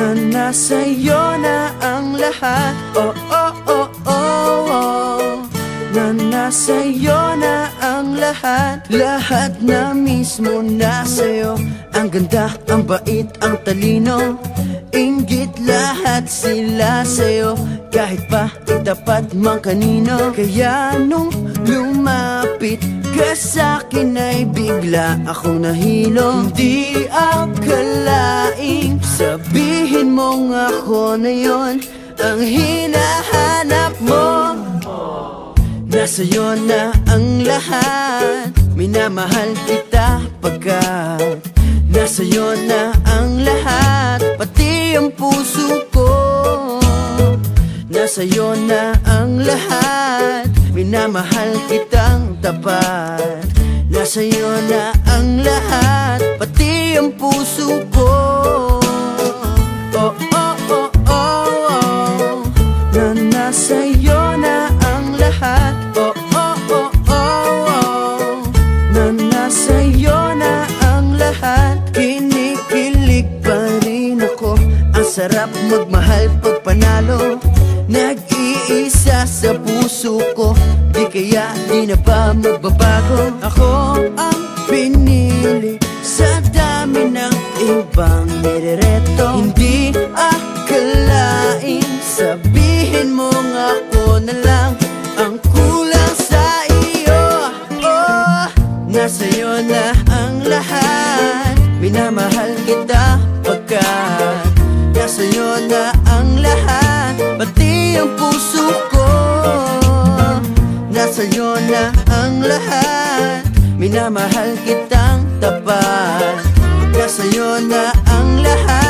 Na nasa'yo na ang lahat. Oh, oh, oh, oh, oh. Na nasa'yo na ang lahat. Lahat na mismo nasa'yo Ang ganda, ang bait, ang talino. Inggit lahat sila sa'yo. Kahit pa itapat man kanino. Kaya nung lumapit ka sa'kin ay bigla akong nahilo. Hindi akalaing sabihin mong ako na yon Ang hinahanap mo. Nasa'yo na ang lahat. Minamahal kita pagkat Nasa'yo na ang lahat Pati ang puso ko. Nasa'yo na ang lahat. Minamahal kitang tapat Nasa'yo na ang lahat Pati ang puso ko. Oh, oh, oh, oh, oh. Na nasa'yo na ang lahat. Oh, oh, oh, oh, oh. Na nasa'yo na ang lahat. Kinikilig pa rin ako. Ang sarap magmahal pag panalo. Nag-iisa sa puso ko. Di kaya di na ba magbabago? Ako nasa'yo na ang lahat. Minamahal kita pagkat Nasa'yo na ang lahat. Pati ang puso ko Nasa'yo na ang lahat. Minamahal kitang tapat. Nasa'yo na ang lahat